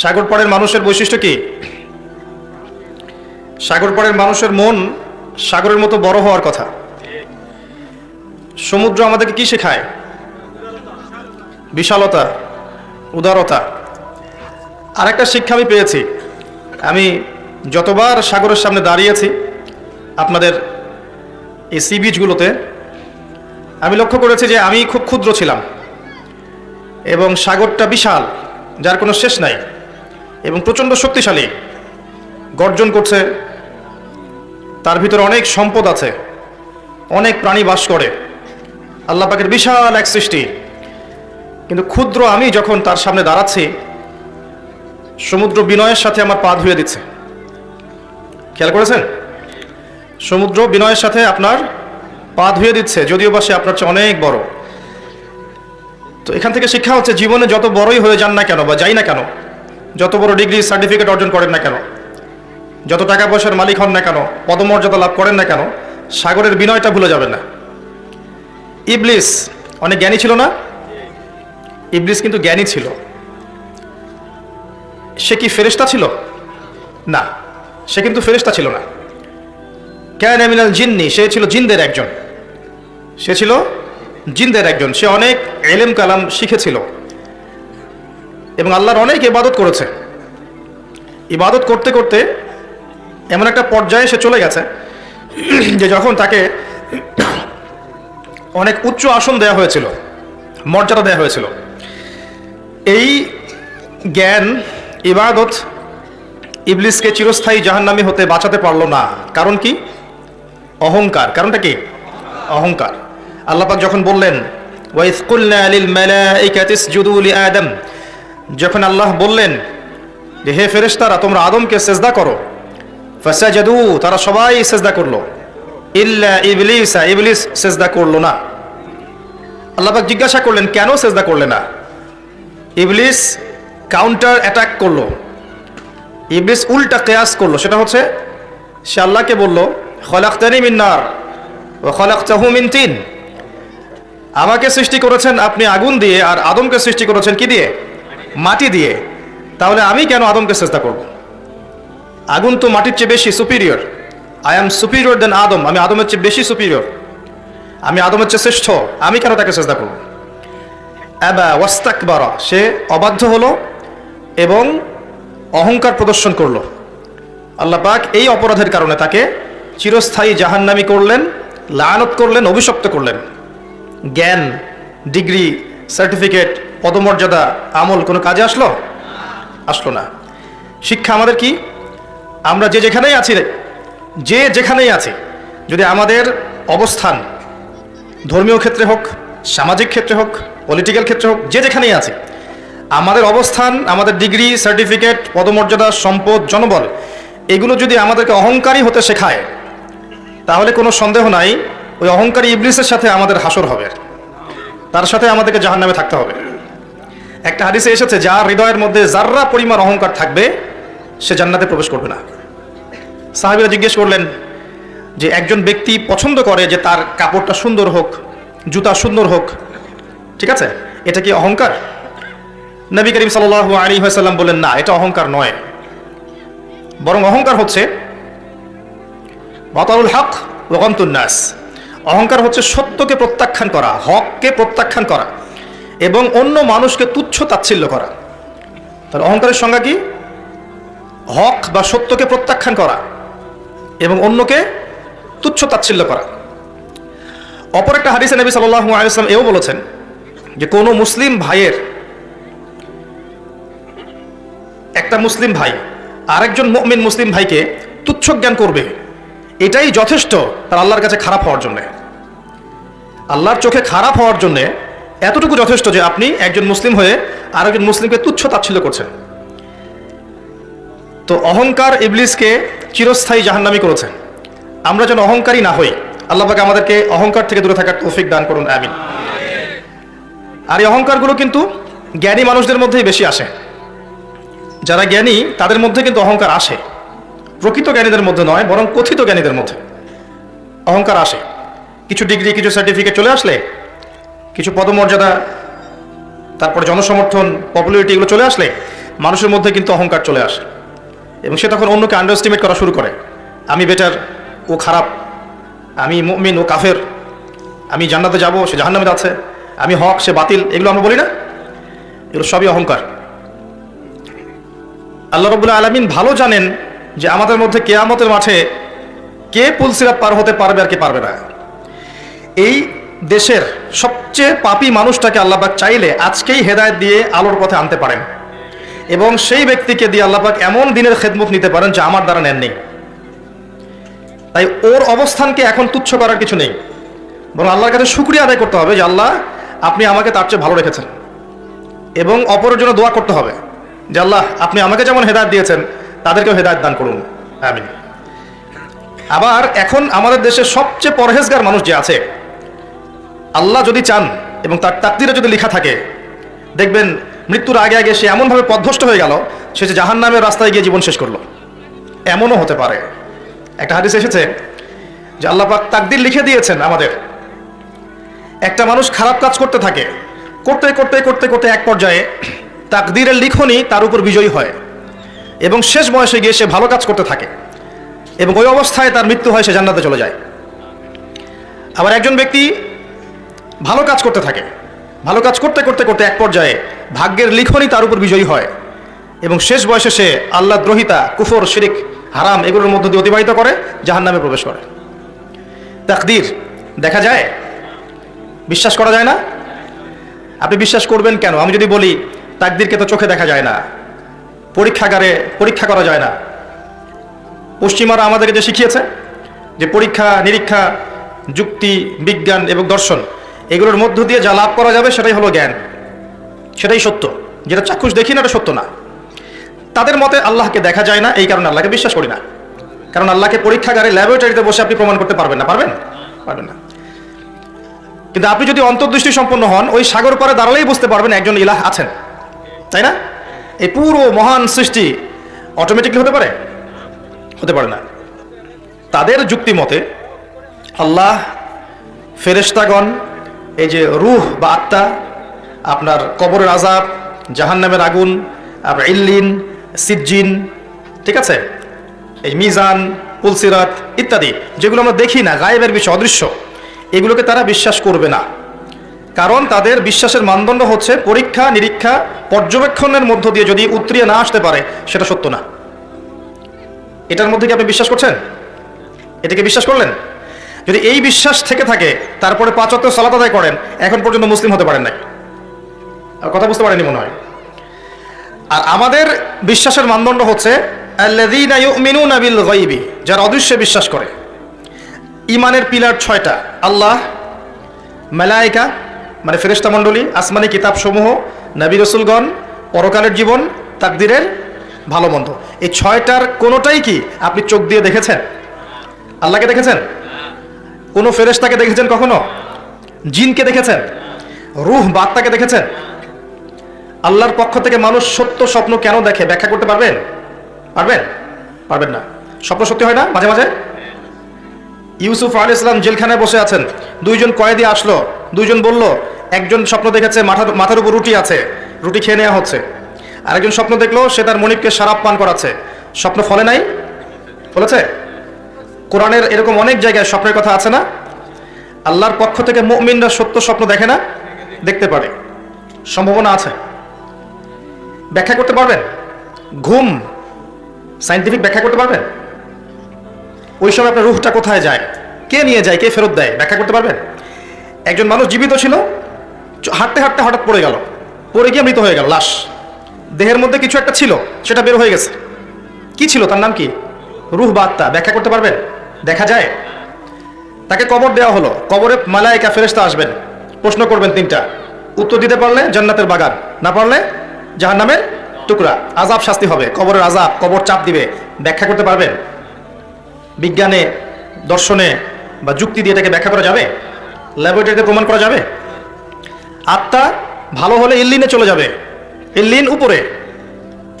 সাগর পাড়ের মানুষের বৈশিষ্ট্য কি? সাগর পাড়ের মানুষের মন সাগরের মতো বড় হওয়ার কথা। সমুদ্র আমাদেরকে কি শেখায়? বিশালতা, উদারতা। আর একটা শিক্ষা আমি পেয়েছি। আমি যতবার সাগরের সামনে দাঁড়িয়েছি, আপনাদের এই সি বিচগুলোতে আমি লক্ষ্য করেছি যে আমি খুব ক্ষুদ্র ছিলাম এবং সাগরটা বিশাল, যার কোনো শেষ নাই। এবং প্রচণ্ড শক্তিশালী, গর্জন করছে। তার ভিতরে অনেক সম্পদ আছে, অনেক প্রাণী বাস করে। আল্লাহ পাকের বিশাল এক সৃষ্টি। কিন্তু ক্ষুদ্র আমি যখন তার সামনে দাঁড়াচ্ছি, সমুদ্র বিনয়ের সাথে আমার পা ধুয়ে দিচ্ছে। খেয়াল করেছেন? সমুদ্র বিনয়ের সাথে আপনার পা ধুয়ে দিচ্ছে, যদিও বা সে আপনার চেয়ে অনেক বড়। তো এখান থেকে শিক্ষা হচ্ছে, জীবনে যত বড়ই হয়ে যান না কেন বা যাই না কেন যত বড় ডিগ্রি সার্টিফিকেট অর্জন করেন না কেন? যত টাকা পয়সার মালিক হন না কেন? পদমর্যাদা লাভ করেন না কেন? সাগরের বিনয়টা ভুলে যাবেন না। ইবলিস, অনেক জ্ঞানী ছিল না? ইবলিস কিন্তু জ্ঞানী ছিল। সে কি ফেরেশতা ছিল? না, সে কিন্তু ফেরেশতা ছিল না। ক্যান এমিনাল জিন্নি, সে ছিল জিনদের একজন। সে ছিল জিনদের একজন। সে অনেক এলেম কালাম শিখেছিল। এবং আল্লাহর অনেক ইবাদত করেছে। ইবাদত করতে করতে এমন একটা পর্যায়ে সে চলে গেছে, যে যখন তাকে অনেক উচ্চ আসন দেয়া হয়েছিল, মর্যাদা দেয়া হয়েছিল। এই জ্ঞান, ইবাদত ইবলিসকে চিরস্থায়ী জাহান্নামী হতে বাঁচাতে পারল না। কারণ কি? অহংকার। কারণটা কি? অহংকার। আল্লাপাক যখন বললেন ওয়াইস কুলনা লিল মালাইকাতি ইসজুদু লিআদম যখন আল্লাহ বললেন যে, হে ফেরেশতারা, তোমরা আদমকে সেজদা করো। ফাসাজাদু, তারা সবাই সেজদা করল। ইল্লা ইবলিসা, ইবলিস সেজদা করল না। আল্লাপাক জিজ্ঞাসা করলেন, কেন সেজদা করলে না? ইবলিস কাউন্টার অ্যাটাক করল। ইবলিস উল্টা কেয়াস করল। সেটা হচ্ছে, সে আল্লাহকে বলল, খলাক্তানি মিন্নার ও খলাক্তাহু মিন তিন। আমাকে সৃষ্টি করেছেন আপনি আগুন দিয়ে, আর আদমকে সৃষ্টি করেছেন কি দিয়ে? মাটি দিয়ে, তাহলে আমি কেন আদমকে চেষ্টা করব? আগুন তো মাটির চেয়ে বেশি superior I am superior then Adam. আমি আদমের চেয়ে বেশি সুপিরিয়র আমি আদমের চেয়ে শ্রেষ্ঠ। আমি কেন তাকে চেষ্টা করব? অ্যাবা ওয়াস্তাক বারা সে অবাধ্য হলো এবং অহংকার প্রদর্শন করল। আল্লাহ পাক এই অপরাধের কারণে তাকে চিরস্থায়ী জাহান্নামি করলেন লায়নত করলেন, অভিশপ্ত করলেন। জ্ঞান, ডিগ্রি সার্টিফিকেট পদমর্যাদা আমল কোনো কাজে আসলো? আসলো না। শিক্ষা আমাদের কি? আমরা যে যেখানেই আছি যে যেখানেই আছি, যদি আমাদের অবস্থান ধর্মীয় ক্ষেত্রে হোক, সামাজিক ক্ষেত্রে হোক পলিটিক্যাল ক্ষেত্রে হোক, যে যেখানেই আছি, আমাদের অবস্থান, আমাদের ডিগ্রি সার্টিফিকেট পদমর্যাদা, সম্পদ, জনবল, এগুলো যদি আমাদেরকে অহংকারী হতে শেখায়, তাহলে কোনো সন্দেহ নাই, ওই অহংকারী ইবলিসের সাথে আমাদের হাসর হবে। তার সাথে আমাদেরকে জাহান নামে থাকতে হবে। একটা হাদিসে এসেছে, যার হৃদয়ের মধ্যে যার্রা পরিমাণ অহংকার থাকবে, সে জান্নাতে প্রবেশ করবে না। সাহাবিরা জিজ্ঞেস করলেন যে, একজন ব্যক্তি পছন্দ করে যে তার কাপড়টা সুন্দর হোক, জুতা সুন্দর হোক, ঠিক আছে? এটা কি অহংকার? নবী করিম সাল আলী সাল্লাম বলেন না, এটা অহংকার নয়। বরং অহংকার হচ্ছে বাতারুল হক ওগন্তুন্নাস অহংকার হচ্ছে সত্যকে প্রত্যাখ্যান করা, হককে প্রত্যাখ্যান করা। এবং অন্য মানুষকে তুচ্ছ তাচ্ছিল্য করা। তাহলে অহংকারের সংজ্ঞা কি? হক বা সত্যকে প্রত্যাখ্যান করা এবং অন্যকে তুচ্ছ তাচ্ছিল্য করা। অপর একটা হাদিসে নবী সাল্লাহ আলাইসলাম এও বলেছেন যে, কোনো মুসলিম ভাইয়ের একটা মুসলিম ভাই আরেকজন মুমিন মুসলিম ভাইকে তুচ্ছ জ্ঞান করবে, এটাই যথেষ্ট তার আল্লাহর কাছে খারাপ হওয়ার জন্য। আল্লাহর চোখে খারাপ হওয়ার জন্য এতটুকু যথেষ্ট যে আপনি একজন মুসলিম হয়ে আরেকজন মুসলিমকে তুচ্ছ তাচ্ছিল্য করছেন। তো অহংকার ইবলিসকে চিরস্থায়ী জাহান্নামি করেছে আমরা যেন অহংকারী না হই। আল্লাহকে আমাদেরকে অহংকার থেকে দূরে থাকার তৌফিক দান করুন, আমিন। আর এই অহংকারগুলো কিন্তু জ্ঞানী মানুষদের মধ্যেই বেশি আসে। যারা জ্ঞানী, তাদের মধ্যে কিন্তু অহংকার আসে। প্রকৃত জ্ঞানীদের মধ্যে নয়, বরং কথিত জ্ঞানীদের মধ্যে। অহংকার আসে। কিছু ডিগ্রি, কিছু সার্টিফিকেট চলে আসলে কিছু পদমর্যাদা, তারপরে জনসমর্থন পপুলারিটি এগুলো চলে আসলে মানুষের মধ্যে কিন্তু অহংকার চলে আসে। এবং সে তখন অন্যকে আন্ডারস্টিমেট করা শুরু করে। আমি বেটার ও খারাপ, আমি মুমিন, ও কাফের, আমি জান্নাতে যাব, সে জাহান্নামে আছে আমি হক, সে বাতিল, এগুলো আমরা বলি না। এগুলো সবই অহংকার। আল্লাহ রবুল্লা আলমিন ভালো জানেন যে আমাদের মধ্যে কেয়ামতের মাঠে কে পুলসিরাত পার হতে পারবে আর কে পারবে না। এই দেশের সবচেয়ে পাপী মানুষটাকে আল্লাপাক চাইলে আজকেই হেদায়েত দিয়ে আলোর পথে আনতে পারেন। এবং সেই ব্যক্তিকে দিয়ে আল্লাপাক এমন দিনের খেদমত নিতে পারেন যা আমার দ্বারা নেননি। তাই ওর অবস্থানকে এখন তুচ্ছ করার কিছু নেই। বরং আল্লাহর কাছে শুক্রিয়া আদায় করতে হবে যে, আল্লাহ, আপনি আমাকে তার চেয়ে ভালো রেখেছেন। এবং অপরের জন্য দোয়া করতে হবে যে, আল্লাহ, আপনি আমাকে যেমন হেদায়ত দিয়েছেন, তাদেরকেও হেদায়ত দান করুন। আবার এখন আমাদের দেশের সবচেয়ে পরহেজগার মানুষ যে আছে আল্লাহ যদি চান এবং তার তাকদিরে যদি লেখা থাকে, দেখবেন মৃত্যুর আগে আগে সে এমনভাবে পদভষ্ট হয়ে গেল, সে যে জাহান নামের রাস্তায় গিয়ে জীবন শেষ করল। এমনও হতে পারে। একটা হাদিস এসেছে যে আল্লাহ পাক তাকদির লিখে দিয়েছেন আমাদের। একটা মানুষ খারাপ কাজ করতে থাকে, করতে করতে করতে করতে এক পর্যায়ে তাকদিরের লিখনই তার উপর বিজয়ী হয় এবং শেষ বয়সে গিয়ে সে ভালো কাজ করতে থাকে এবং ওই অবস্থায় তার মৃত্যু হয়, সে জান্নাতে চলে যায়। আবার একজন ব্যক্তি ভালো কাজ করতে থাকে। ভালো কাজ করতে করতে করতে এক পর্যায়ে ভাগ্যের লিখনই তার উপর বিজয়ী হয় এবং শেষ বয়সে সে আল্লাহ, দ্রোহিতা, কুফর, শিরিক, হারাম এগুলোর মধ্য দিয়ে অতিবাহিত করে জাহান নামে প্রবেশ করে। তাকদির, দেখা যায়? বিশ্বাস করা যায় না? আপনি বিশ্বাস করবেন কেন? আমি যদি বলি, তাকদিরকে তো চোখে দেখা যায় না। পরীক্ষাগারে পরীক্ষা করা যায় না। পশ্চিমারা আমাদেরকে যে শিখিয়েছে, যে পরীক্ষা, নিরীক্ষা, যুক্তি, বিজ্ঞান এবং দর্শন এগুলোর মধ্য দিয়ে যা লাভ করা যাবে সেটাই হলো জ্ঞান। সেটাই সত্য। যেটা চাক্ষুষ দেখি না, এটা সত্য না। তাদের মতে আল্লাহকে দেখা যায় না, এই কারণে আল্লাহকে বিশ্বাস করি না। কারণ আল্লাহকে পরীক্ষাগারে ল্যাবরেটরিতে বসে আপনি প্রমাণ করতে পারবেন না। পারবেন? পারবেন না। কিন্তু আপনি যদি অন্তর্দৃষ্টি সম্পন্ন হন, ওই সাগর পারে দাঁড়ালেই বুঝতে পারবেন একজন ইলাহ আছেন। তাই না? এই পুরো মহান সৃষ্টি অটোমেটিকলি হতে পারে? হতে পারে না। তাদের যুক্তি মতে আল্লাহ ফেরেশতাগণ এই যে রুহ বা আত্মা, আপনার কবরের আজাব জাহান্নামের আগুন আপনার ইল্লিন, সিজ্জিন, ঠিক আছে? এই মিজান, পুলসিরাত ইত্যাদি, যেগুলো আমরা দেখি না, গায়েবের বিষয়, অদৃশ্য, এগুলোকে তারা বিশ্বাস করবে না। কারণ তাদের বিশ্বাসের মানদণ্ড হচ্ছে পরীক্ষা, নিরীক্ষা, পর্যবেক্ষণের মধ্য দিয়ে যদি উতরিয়ে না আসতে পারে, সেটা সত্য না। এটার মধ্যে কি আপনি বিশ্বাস করছেন? এটাকে বিশ্বাস করলেন? যদি এই বিশ্বাস থেকে থাকে, তারপরে পাঁচত্ব সালাত আদায় করেন, এখন পর্যন্ত মুসলিম হতে পারেন নাই। আর কথা বুঝতে পারেনি মনে হয়। আর আমাদের বিশ্বাসের মানদণ্ড হচ্ছে যারা অদৃশ্যে বিশ্বাস করে। ইমানের পিলার ছয়টা, আল্লাহ, মালায়েকা মানে ফেরেশতা মণ্ডলী, আসমানি কিতাব সমূহ নবী রসুলগণ, পরকালের জীবন, তাকদিরের ভালো মন্দ। এই ছয়টার কোনোটাই কি আপনি চোখ দিয়ে দেখেছেন? আল্লাহকে দেখেছেন? কোনো ফেরেশতাকে দেখেছেন কখনো? জিনকে দেখেছেন? রুহ বার্তাকে দেখেছেন? আল্লাহর পক্ষ থেকে মানুষ সত্য স্বপ্ন কেন দেখে? ব্যাখ্যা করতে পারবেন? পারবেন? পারবেন না। স্বপ্ন সত্যি হয় না? মাঝে মাঝে? ইউসুফ আলী ইসলাম জেলখানায় বসে আছেন। দুইজন কয়েদি আসলো। দুইজন বলল, একজন স্বপ্ন দেখেছে, মাথার মাথার উপর রুটি আছে। রুটি খেয়ে নেওয়া হচ্ছে। আরেকজন স্বপ্ন দেখল, সে তার মনিবকে সারাপ পান করাচ্ছে। স্বপ্ন ফলে নাই? ফলেছে? কোরআনের এরকম অনেক জায়গায় স্বপ্নের কথা আছে না? আল্লাহর পক্ষ থেকে মুমিনরা সত্য স্বপ্ন দেখে না? দেখতে পারে। সম্ভাবনা আছে। ব্যাখ্যা করতে পারবেন? ঘুম। সাইন্টিফিক ব্যাখ্যা করতে পারবেন? ওই সময় আপনার রুহটা কোথায় যায়? কে নিয়ে যায়? কে ফেরত দেয়? ব্যাখ্যা করতে পারবেন? একজন মানুষ জীবিত ছিল হাঁটতে হাঁটতে হঠাৎ পড়ে গেল। পড়ে গিয়ে মৃত হয়ে গেল, লাশ। দেহের মধ্যে কিছু একটা ছিল, সেটা বের হয়ে গেছে। কি ছিল? তার নাম কি? রুহ বা আত্মা। ব্যাখ্যা করতে পারবেন? দেখা যায়? তাকে কবর দেওয়া হলো। কবরে মালাইকা ফেরেশতা আসবেন। প্রশ্ন করবেন তিনটা। উত্তর দিতে পারলে জান্নাতের বাগান, না পারলে জাহান্নামের টুকরা। আজাব শাস্তি হবে, কবরের আজাব কবর চাপ দিবে। ব্যাখ্যা করতে পারবেন? বিজ্ঞানে, দর্শনে বা যুক্তি দিয়ে এটাকে ব্যাখ্যা করা যাবে? ল্যাবরেটরিতে প্রমাণ করা যাবে? আত্মা ভালো হলে ইল্লিনে চলে যাবে। ইল্লিন উপরে।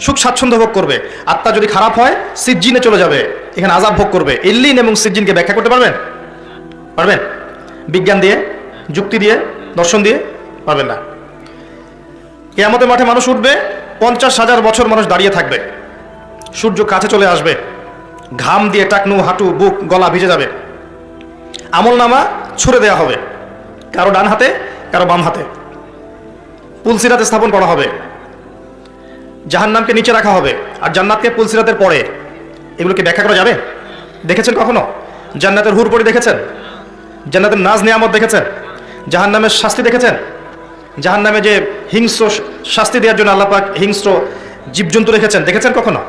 সুখ স্বাচ্ছন্দ্য ভোগ করবে। আত্মা যদি খারাপ হয়, সিজ্জিনে চলে যাবে। এখানে আজাব ভোগ করবে। ইল্লিন এবং সিজ্জিনকে ব্যাখ্যা করতে পারবেন? পারবেন? বিজ্ঞান দিয়ে, যুক্তি দিয়ে, দর্শন দিয়ে পারবেন না। কেয়ামতের মাঠে মানুষ উঠবে, পঞ্চাশ হাজার বছর মানুষ দাঁড়িয়ে থাকবে। সূর্য কাছে চলে আসবে। ঘাম দিয়ে টাকনু, হাঁটু, বুক, গলা ভিজে যাবে। আমল নামা ছুড়ে দেওয়া হবে। কারও ডান হাতে, কারও বাম হাতে। পুলসিরাতে স্থাপন করা হবে। জাহান্নামকে নিচে রাখা হবে। আর জান্নাতকে পুলসিরাতের পরে এগুলোকে ব্যাখ্যা করা যাবে? দেখেছেন কখনো? জান্নাতের হুরপরি দেখেছেন? জান্নাতের নাজ নিয়ামত দেখেছেন? জাহান্নামের শাস্তি দেখেছেন? জাহান্নামে যে হিংস্র শাস্তি দেওয়ার জন্য আল্লাপাক হিংস্র জীবজন্তু রেখেছেন, দেখেছেন কখনো?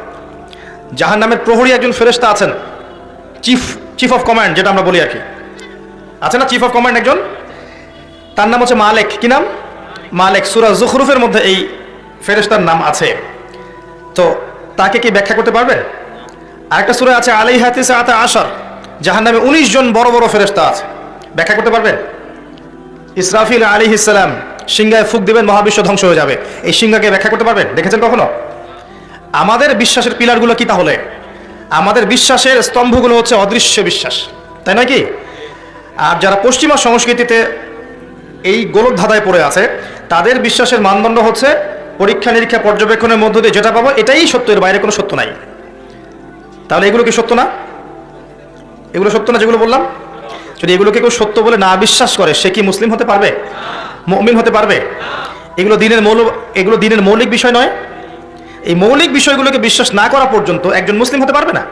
জাহান্নামের প্রহরী একজন ফেরেস্তা আছেন, চিফ চিফ অফ কমান্ড যেটা আমরা বলি আর কি। আছে না চিফ অফ কমান্ড একজন? তার নাম হচ্ছে মালেক, কি নাম? মালেক, সুরা জুখরুফের মধ্যে এই ফেরেস্তার নাম আছে। তো তাকে কি ব্যাখ্যা করতে পারবেন? আরেকটা সুরা আছে আলাই হাতিসে আতা আসার যাহার নামে উনিশ জন বড় বড় ফেরেস্তা আছে। ব্যাখ্যা করতে পারবেন? ইসরাফিল আলী ইসলাম সিংহায় ফুক দিবেন, মহাবিশ্ব ধ্বংস হয়ে যাবে। এই সিংহাকে ব্যাখ্যা করতে পারবেন? দেখেছেন কখনো? আমাদের বিশ্বাসের পিলারগুলো কি তাহলে? আমাদের বিশ্বাসের স্তম্ভগুলো হচ্ছে অদৃশ্য বিশ্বাস। তাই নয় কি? আর যারা পশ্চিমা সংস্কৃতিতে এই গোলক ধাঁধায় পড়ে আছে, তাদের বিশ্বাসের মানদণ্ড হচ্ছে পরীক্ষা নিরীক্ষা পর্যবেক্ষণের মধ্য দিয়ে যেটা পাবো, এটাই সত্য এর বাইরে কোনো সত্য নাই। তাহলে এগুলো কি সত্য না? এগুলো সত্য না যেগুলো বললাম? যদি এগুলোকে কেউ সত্য বলে না বিশ্বাস করে, সে কি মুসলিম হতে পারবে? মমিন হতে পারবে? এগুলো দিনের মৌল, এগুলো দিনের মৌলিক বিষয় নয়। এই মৌলিক বিষয়গুলোকে বিশ্বাস না করা পর্যন্ত একজন মুসলিম হতে পারবে না?